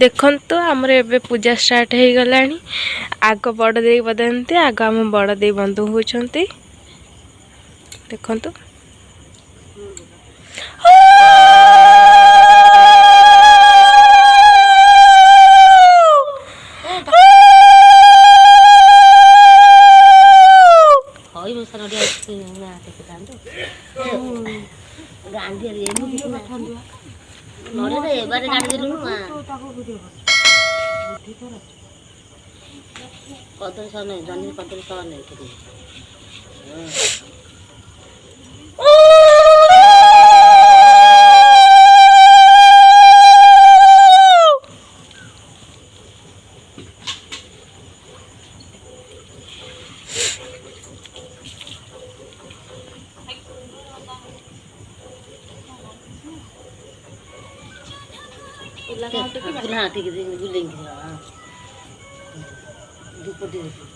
ଦେଖନ୍ତୁ ଆମର ଏବେ ପୂଜା ଷ୍ଟାର୍ଟ ହୋଇଗଲାଣି ଆଗ ବଡ଼ ଦେଇ ବଦାନ୍ତି ଆଗ ଆମ ବଡ଼ ଦେଇ ବନ୍ଧୁ ହେଉଛନ୍ତି ଦେଖନ୍ତୁ ଗାନ୍ଧୀ ଏମିତି কত সহ নেই জন্মের কত সহ নেই না ঠিক আছে গুলিং দুপটি দেখি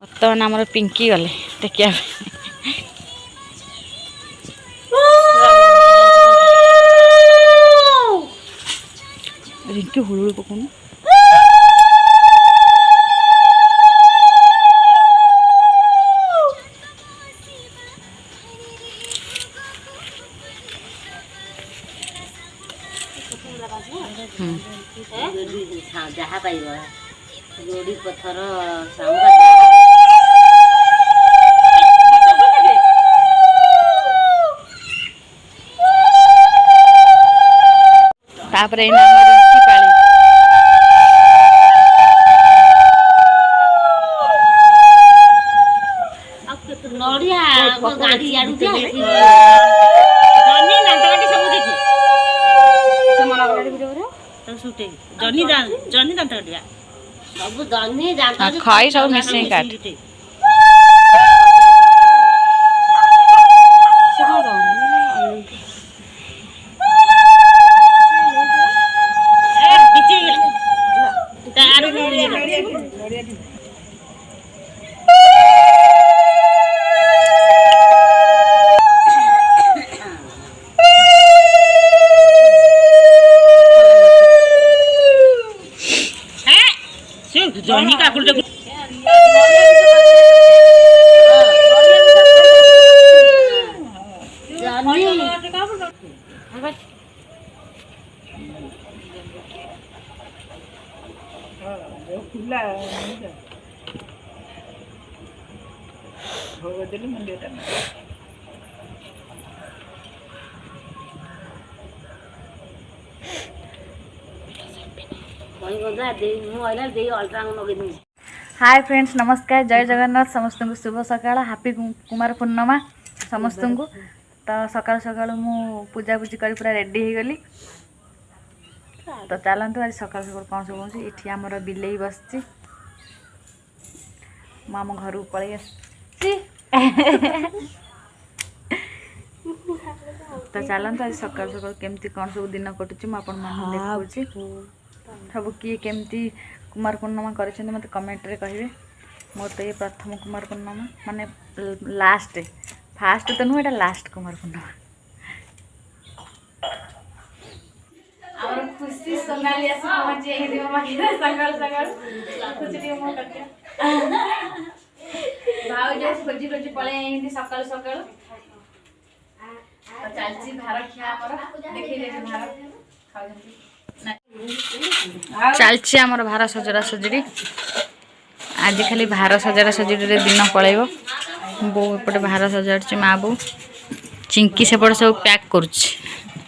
ବର୍ତ୍ତମାନ ଆମର ପିଙ୍କି ଗଲେ ଦେଖିବା ପାଇଁ একটু হুড়ুড় পোকুন ଯାହା ପାଇବ ଗୋଡ଼ି ପଥର ତାପରେ মাগি আর উঠে গেছি জনি দাঁতাকাটি সব দেখি সুটে জনি জনি দাঁতাকাটি সব জনি দাঁত হ্যাঁ, খাই সব মিশিয়ে কাট ಹೋಗೋದಿಲ್ಲ ಮುಂದೆ हाय फ्रेंड्स नमस्कार जय जगन्नाथ समस्त शुभ सकाळ हापी कुमार पूर्णिमा समस्त तर सकाळ सकाळ मु पूजापूजी करी पूरा रेडी होईल ତ ଚାଲନ୍ତୁ ଆଜି ସକାଳୁ ସକାଳୁ କ'ଣ ସବୁ ହେଉଛି ଏଠି ଆମର ବିଲେଇ ବସିଛି ମୁଁ ଆମ ଘରକୁ ପଳେଇ ଆସିଛି ତ ଚାଲନ୍ତୁ ଆଜି ସକାଳୁ ସକାଳୁ କେମିତି କ'ଣ ସବୁ ଦିନ କଟୁଛି ମୁଁ ଆପଣମାନଙ୍କୁ ଦେଖାଉଛି ସବୁ କିଏ କେମିତି କୁମାର ପୂର୍ଣ୍ଣିମା କରିଛନ୍ତି ମୋତେ କମେଣ୍ଟରେ କହିବେ ମୋର ତ ଇଏ ପ୍ରଥମ କୁମାର ପୂର୍ଣ୍ଣିମା ମାନେ ଲାଷ୍ଟ ଫାଷ୍ଟ ତ ନୁହେଁ ଏଇଟା ଲାଷ୍ଟ କୁମାର ପୂର୍ଣ୍ଣିମା আমার খুশি সোনালি আসে আমার যে এই দিবা মাকে সকাল সকাল খুশি দিয়ে মো কাটে ভাও যে খোঁজি খোঁজি পলে এই সকাল সকাল চালছি আচ্ছা, ভার খিয়া আমার দেখি দেখি ভার খাওছি চালছি আমার ভার সজড়া সজড়ি আজ খালি ভার সজড়া সজড়িরে দিন পলাইব বউ এপটে ভার সজাড়ছে মা বউ চিঙ্কি সেপটে সব প্যাক করছে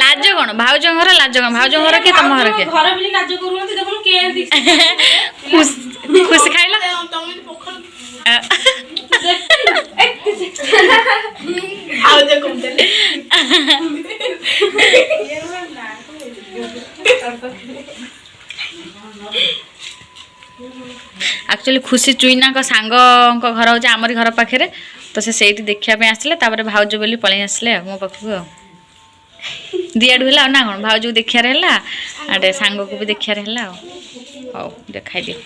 ଲାଜ କ'ଣ ଭାଉଜ ଘର ଲାଜ କ'ଣ ଭାଉଜ ଘର କିଏ ତମ ଘର କିଏ ଖୁସି ଖାଇଲ ଆକ୍ଚୁଆଲି ଖୁସି ଚୁଇନାଙ୍କ ସାଙ୍ଗଙ୍କ ଘର ହେଉଛି ଆମରି ଘର ପାଖରେ ତ ସେ ସେଇଠି ଦେଖିବା ପାଇଁ ଆସିଲେ ତାପରେ ଭାଉଜ ବୋଲି ପଳେଇ ଆସିଲେ ମୋ ପାଖକୁ ଆଉ ଦିଆଡ଼ୁ ହେଲା ଆଉ ନା କ'ଣ ଭାଉଜକୁ ଦେଖିବାର ହେଲା ଆଡ଼େ ସାଙ୍ଗକୁ ବି ଦେଖିବାର ହେଲା ଆଉ ହଉ ଦେଖାଇଦିଅ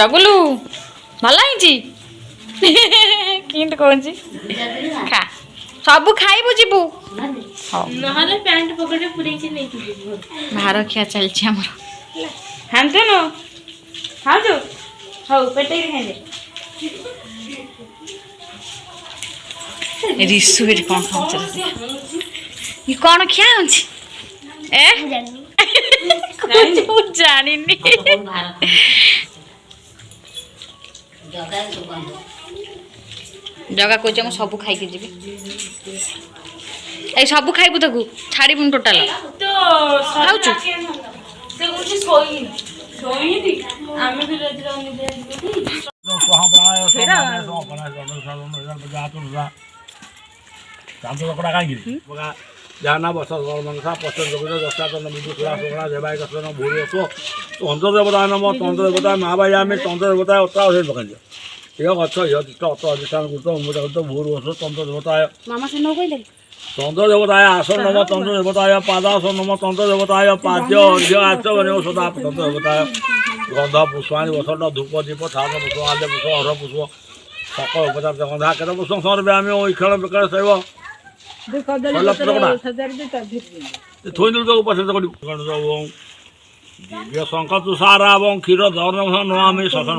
ଜଗୁଲୁ ଭଲ ହେଇଛି କେମିତି କହୁଛି ଖା ସବୁ ଖାଇବୁ ଯିବୁ ଭାର ଖିଆ ଚାଲିଛି ଆମର ଖାଆନ୍ତୁ ହଉ ପେଟେଇ ଖାଇଲେ ରିସୁ ଏଠି କ'ଣ ଖାଉଛନ୍ତି ଇ କ'ଣ ଖିଆ ହେଉଛି ଏ ମୁଁ ଜାଣିନି ଜଗା କହୁଛି ମୁଁ ସବୁ ଖାଇକି ଯିବି ଏଇ ସବୁ ଖାଇବୁ ତାକୁ ଛାଡ଼ିବୁନି ଟୋଟାଲ ଖାଉଛୁ ଆମେ ପାଞ୍ଚଶହ ଟଙ୍କା କାହିଁକି ଯାହା ନା ବର୍ଷ ମନସା ପଶ୍ଚିମ ଜଗତ ଦଶାଚନ୍ଦ୍ର ବିଜୁ ସୁରା ସୁଗଣା ଦେବାୟ ଦର୍ଶନ ଭୂରି ଅସ ଚନ୍ଦ୍ର ଦେବତା ନମ ଚନ୍ଦ୍ର ଦେବତା ମା ବାଇ ଆମେ ଚନ୍ଦ୍ର ଦେବତା ଅତ୍ରା ଅଧେ ପକାଇ ଦିଅ ଇୟ ଗଛ ଇୟ ଚିତ୍ତ ଅତ ଅଧିଷ୍ଠାନ କୃତ ଅମୃତ କୃତ ଭୂରି ଅସ ଚନ୍ଦ୍ର ଦେବତାୟ ଚନ୍ଦ୍ର ଦେବତାୟ ଆସନ ନମ ଚନ୍ଦ୍ର ଦେବତାୟ ପାଦାସନ ନମ ଚନ୍ଦ୍ର ଦେବତାୟ ପାଦ୍ୟ ଅର୍ଘ୍ୟ ଆଚରଣ ସଦା ଚନ୍ଦ୍ର ଦେବତାୟ ଗନ୍ଧ ପୁଷ୍ପାଣି ବସନ ଧୂପ ଦୀପ ଛାଦ ପୁଷ୍ପ ଆଦ୍ୟ ପୁଷ୍ପ ଅର ପୁଷ୍ପ সকল উপজাত গন্ধা কেত পুষ্প সর্বে আমি ঐক্ষণ বিকাশ থৈনিল উপাসে শঙ্কাতু সারা এবং ক্ষীর ধর্ম আমি শশান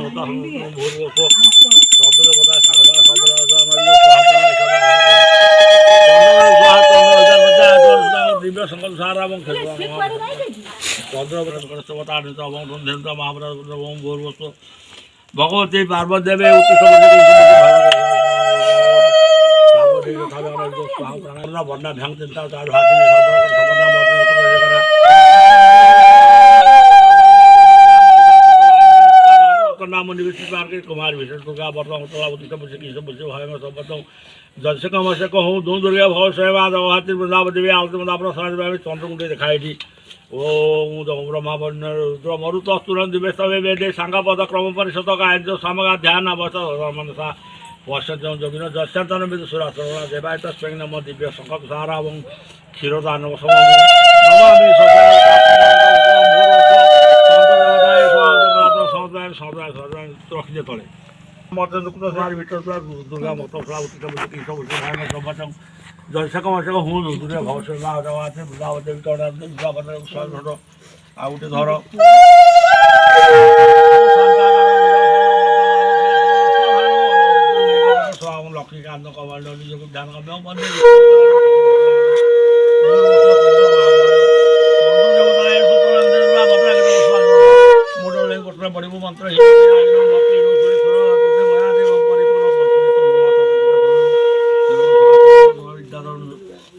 দিব্য শঙ্কাতু সারা এবং ক্ষীর মহাপ্রাণ ভগবতী পার্বতী দেবে উত্তর भन्न नाम निवेशित मार्केट कुमार भीषण को क्या बताऊँ तो अब सब बच्चे की सब बच्चे में ब्रह्मावर्ण मरुत वेदे सांगा पद क्रम ध्यान వర్షం జగిన దశాంతన మీద సురాసన దేవాయత స్వయం నమ దివ్య సంకసారావం క్షీరదానవ ଦର୍ଶକ ମର୍ଶକ ହୁଅନ୍ତୁ ଦୁନିଆ ଭବିଷ୍ୟତ ଲାଭ ଦେବା ଅଛି ବୁଲାବତୀ ଆଉ ଗୋଟେ ଧର ano ka wala ni yung dan ka mo pan મંત્ર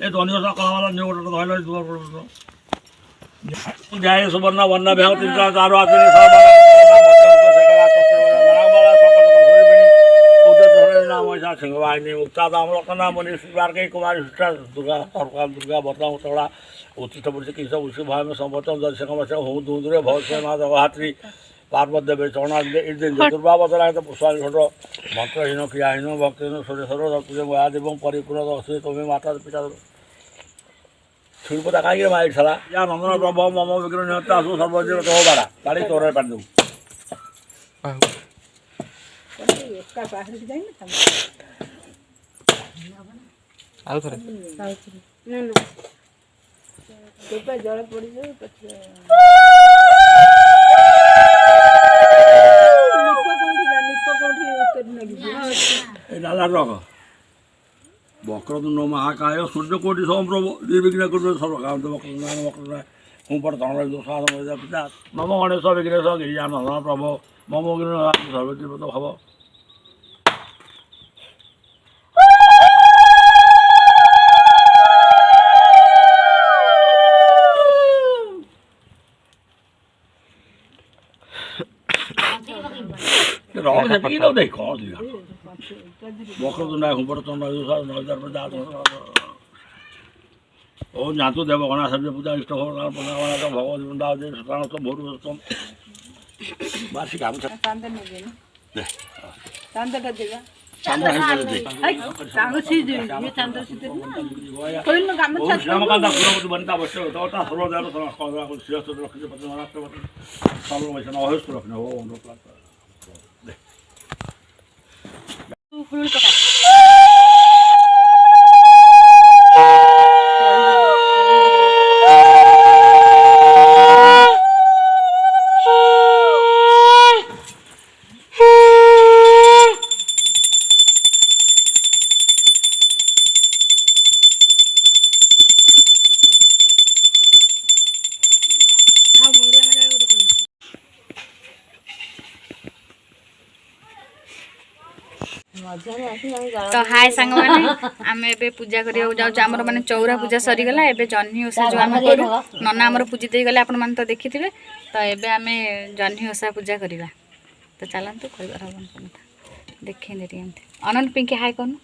એ ધોની કળાવાલા નેવું ધોયેલો જય સુબરના વનના બે ત્રણ ચાર આદમી सिंह वाहिनी उगता था हम लोग का नाम मनीष परिवार के कुमारी सिस्टर दुर्गा सरकार दुर्गा बता उतरा उसी सब की सब उसी भाई में संबोधन दर्शक में हूँ दूंदरे भव से माँ दवात्री পার্বত দেবে চরণাদে ইদিন দুর্বাবতরা পুষ্পালী ঘট মন্ত্রহীন ক্রিয়াহীন ভক্তিহীন সুরেশ্বর পুজো মহাদেবং পরিপূর্ণ দর্শী তুমি মাতা পিতা শিল্পতা কাহি মাইক সারা ইয়া নন্দন ব্রহ্ম মম বিগ্রহ নিহত আসু সর্বজীব তো বাড়া তাড়ি তোরে দেবো ଆଉ ଥରେ ନା ନା ସେପା ଜଳ ପଡ଼ିଯାଉ ପଛେ வக்ரதுண்டம் ஆகாய சுரிய கோடி சோம்பிரபோ தீபிகின குரு சர்வகாந்த வக்ரநாத வக்ரநாத கும்பட தனரை தோஷாதம் பிதா மம கணேச விக்னேச கிரியான பிரபோ மம கிரண சர்வதிபத பவ ಕಾಂಗ್ರೆಸ್ ಇರೋದೇ ಕಾಂಗ್ರೆಸ್ ಮಕ್ಕಳದು ನಾಯಕ ಬರ್ತೋ ಓ ಜ್ಞಾತು ದೇವ ಗಣ ಸಭ್ಯ ಪೂಜಾ ಇಷ್ಟ ಹೋಗೋಣ ಭಗವದ್ ಬೃಂದಾವದೇ ಸತಾನೋತ್ಸವ ಭೌರವೋತ್ಸವ ವಾರ್ಷಿಕ ಹಂಸ ಬಂದ ಅವಶ್ಯ ಸರ್ವದೇವ ಸರ್ವ ಶ್ರೀ ಸರ್ವ ವೈಷ್ಣವ 不是这个 तो हाय सांग माने आमे बे पूजा चौरा पूजा सरी गला एबे जन्नी जो हम करू नन्ना हमर पूजी दे गला अपन मान तो देखिथिबे तो एबे आमे पूजा करिबा तो चलन तो करबा हम कोनता देखे अनंत हाय कोन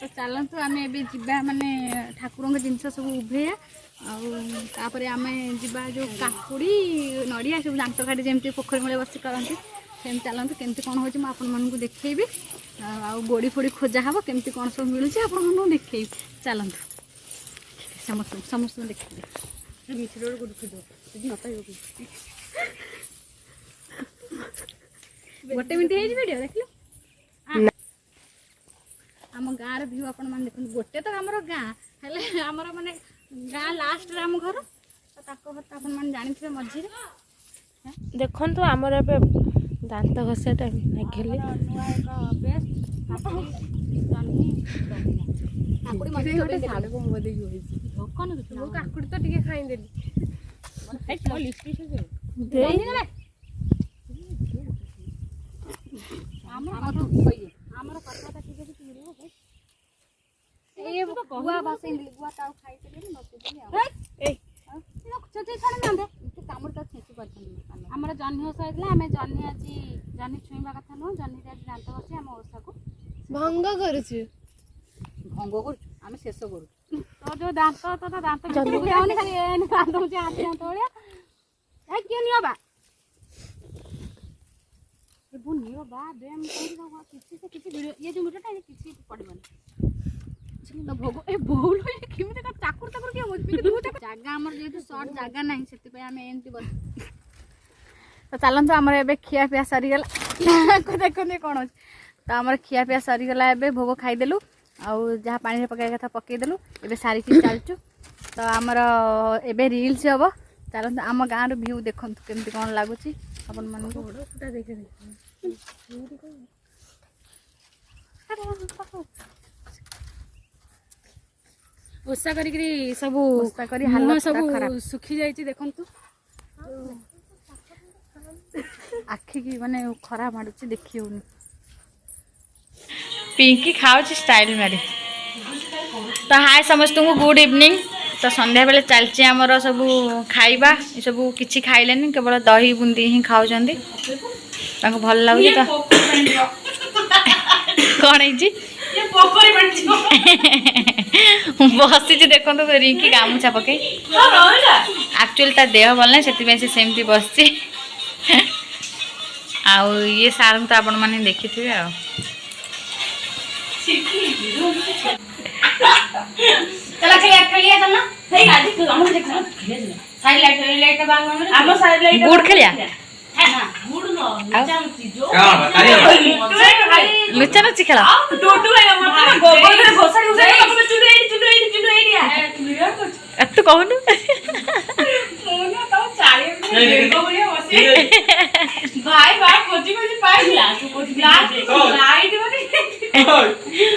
तो चलन तो आमे एबे जिबा माने ठाकुरों सब उभे ଆଉ ତାପରେ ଆମେ ଯିବା ଯେଉଁ କାକୁଡ଼ି ନଡ଼ିଆ ସବୁ ଦାନ୍ତ ଘାଟି ଯେମିତି ପୋଖରୀ ମୂଳେ ବସି କରନ୍ତି ସେମିତି ଚାଲନ୍ତୁ କେମିତି କ'ଣ ହେଉଛି ମୁଁ ଆପଣମାନଙ୍କୁ ଦେଖେଇବି ଆଉ ଗୋଡ଼ି ଫୋଡ଼ି ଖୋଜା ହେବ କେମିତି କ'ଣ ସବୁ ମିଳୁଛି ଆପଣମାନଙ୍କୁ ଦେଖେଇବି ଚାଲନ୍ତୁ ସମସ୍ତଙ୍କୁ ସମସ୍ତଙ୍କୁ ଦେଖେଇବି ମିଛରେ ଗୋଟେ ଗୋଡ଼ି ଖୋଜିବ ନ ପାଇବ ଗୋଟେ ମିନିଟ୍ ହେଇଛି ଭିଡ଼ିଓ ଦେଖିଲୁ ଆମ ଗାଁର ଭିଉ ଆପଣମାନେ ଦେଖନ୍ତୁ ଗୋଟେ ତ ଆମର ଗାଁ ହେଲେ ଆମର ମାନେ ଗାଁ ଲାଷ୍ଟରେ ଆମ ଘର ତ ତାଙ୍କ ଘର ତ ଆପଣମାନେ ଜାଣିଥିବେ ମଝିରେ ଦେଖନ୍ତୁ ଆମର ଏବେ ଦାନ୍ତ ଘଷିବା ଟାଇମ୍ ଲାଗିଲେ କାକୁଡ଼ି ତ ଟିକେ ଖାଇଦେଲି ଦେଇଗଲା ଆମ আমার জহ্নি ওষা হয়েছিল আমি জহ্নি আজ জহ্নি ছুঁবা কথা নয় জহ্নিতে আজ দাঁত বসে আমার ওষাকু ভঙ্গ করছি ভঙ্গ করুছু আমি শেষ করুছু তো দাঁত তো দাঁত ভিতরକୁ যাওনি খালি এ দাঁত হচ্ছে আট দাঁত কিছু কিছু ভিডিও এই যে কিছু କିନ୍ତୁ ଭୋଗ ଏ ବଉଲ କେମିତି କ'ଣ ଚାକୁର ଚାକୁର କିଏ ବସିବି ଜାଗା ଆମର ଯେହେତୁ ସର୍ଟ ଜାଗା ନାହିଁ ସେଥିପାଇଁ ଆମେ ଏମିତି ବସି ତ ଚାଲନ୍ତୁ ଆମର ଏବେ ଖିଆପିଆ ସରିଗଲା ଦେଖନ୍ତି କ'ଣ ଅଛି ତ ଆମର ଖିଆପିଆ ସରିଗଲା ଏବେ ଭୋଗ ଖାଇଦେଲୁ ଆଉ ଯାହା ପାଣିରେ ପକାଇବା କଥା ପକାଇଦେଲୁ ଏବେ ସାରିକି ଚାଲିଛୁ ତ ଆମର ଏବେ ରିଲ୍ସ ହେବ ଚାଲନ୍ତୁ ଆମ ଗାଁର ଭିୟୁ ଦେଖନ୍ତୁ କେମିତି କ'ଣ ଲାଗୁଛି ଆପଣମାନଙ୍କୁ ଦେଖି ଓଷା କରିକିରି ସବୁ ମୁହଁ ସବୁ ଶୁଖି ଯାଇଛି ଦେଖନ୍ତୁ ଆଖିକି ମାନେ ଖରା ମାଡ଼ୁଛି ଦେଖି ହେଉନି ପିଙ୍କି ଖାଉଛି ଷ୍ଟାଇଲ ମାରି ତ ହାଏ ସମସ୍ତଙ୍କୁ ଗୁଡ୍ ଇଭିନିଂ ତ ସନ୍ଧ୍ୟାବେଳେ ଚାଲିଛି ଆମର ସବୁ ଖାଇବା ଏସବୁ କିଛି ଖାଇଲେନି କେବଳ ଦହି ବୁନ୍ଦି ହିଁ ଖାଉଛନ୍ତି ତାଙ୍କୁ ଭଲ ଲାଗୁଛି ତ କ'ଣ ହେଇଛି ବସିଛି ଦେଖନ୍ତୁ ରିଙ୍କି ଗାମୁଛା ପକେଇ ଆକ୍ଚୁଆଲି ତା ଦେହ ଭଲ ନାହିଁ ସେଥିପାଇଁ ସେ ସେମିତି ବସିଛି ଆଉ ଇଏ ସାର୍ଙ୍କୁ ତ ଆପଣମାନେ ଦେଖିଥିବେ ଆଉ ଗୁଡ଼ ଖେଳିଆ ଲୁଚା ଲୁଚି একটু কমানো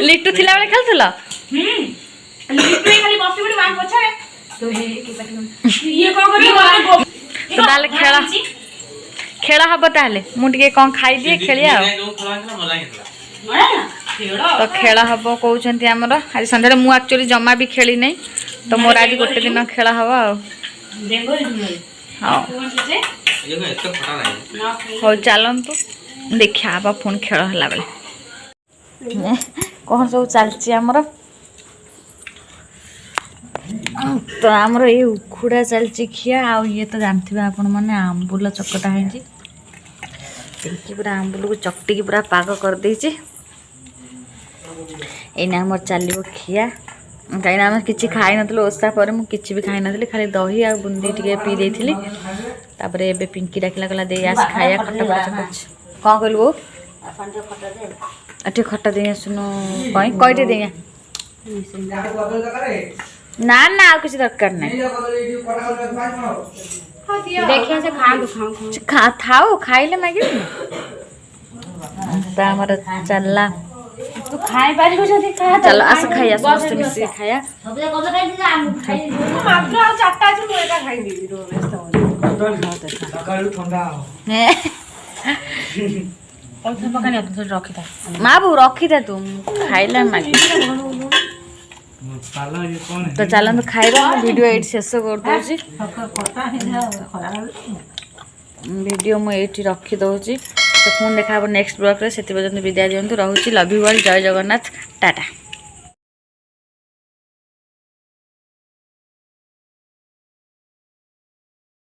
লিট্টু ଥିଲା ବେଳେ ଖେଳୁଥିଲ ତାହେଲେ ଖେଳ ଖେଳ ହବ ତାହେଲେ ମୁଁ ଟିକେ କ'ଣ ଖାଇଦିଏ ଖେଳିଆ ଆଉ तो खेल हम कौन आमर आज सन्दे मुझुअली जमा भी खेली नहीं तो मोर आज गोटे दिन खेल हम हाँ चलत देखा हाँ पुणी खेल है कौन सब चलती तो आमर ये उखुड़ा चलती खिया आ तो जानते हैं आप मैंने आंबूल चकटा है पूरा आंबूल को चकटिकी पूरा पाग करदे ଏଇନା ଆମର ଚାଲିବ ଖିଆ କାହିଁକିନା ଆମେ କିଛି ଖାଇନଥିଲୁ ଓଷା ପରେ ମୁଁ କିଛି ବି ଖାଇନଥିଲି ଖାଲି ଦହି ଆଉ ବୁନ୍ଦି ଟିକେ ପିଇ ଦେଇଥିଲି ତାପରେ ଏବେ ପିଙ୍କି ଡାକିଲା କହିଲା ଦେଇ ଆସ ଖାଇବା ଖଟା ଫଟା କରୁଛି କ'ଣ କହିଲୁ ବୋଉ ଟିକେ ଖଟା ଦେଇ ଆସୁନୁ ପାଇଁ କହିଟେ ଦେଇ ନା ନା ଆଉ କିଛି ଦରକାର ନାହିଁ ଥାଉ ଖାଇଲେ ମାଗିବି ତ ଆମର ଚାଲିଲା ତୁ ଖାଇପାରିବୁ ଯଦି ଚାଲ ଆସ ଖାଇ ଆସ ସମସ୍ତେ ମିଶିକି ଖାଇବା ମାତ୍ର ଆଉ ଚାରିଟା ଅଛି ମୁଁ ଏକା ଖାଇବି ମାବୁ ରଖିଦେ ତୁ ଖାଇଲା ମାଗି ତ ଚାଲନ୍ତୁ ଖାଇବା ଭିଡ଼ିଓ ଏଇଠି ଶେଷ କରିଦେଉଛି ଭିଡ଼ିଓ ମୁଁ ଏଇଠି ରଖିଦେଉଛି ପୁଣି ଦେଖା ହେବ ନେକ୍ସଟ ବ୍ଲକ୍ରେ ସେଥିପର୍ଯ୍ୟନ୍ତ ବିଦାୟ ଦିଅନ୍ତୁ ରହୁଛି ଲଭ୍ ୟୁ ଜୟ ଜଗନ୍ନାଥ ଟାଟା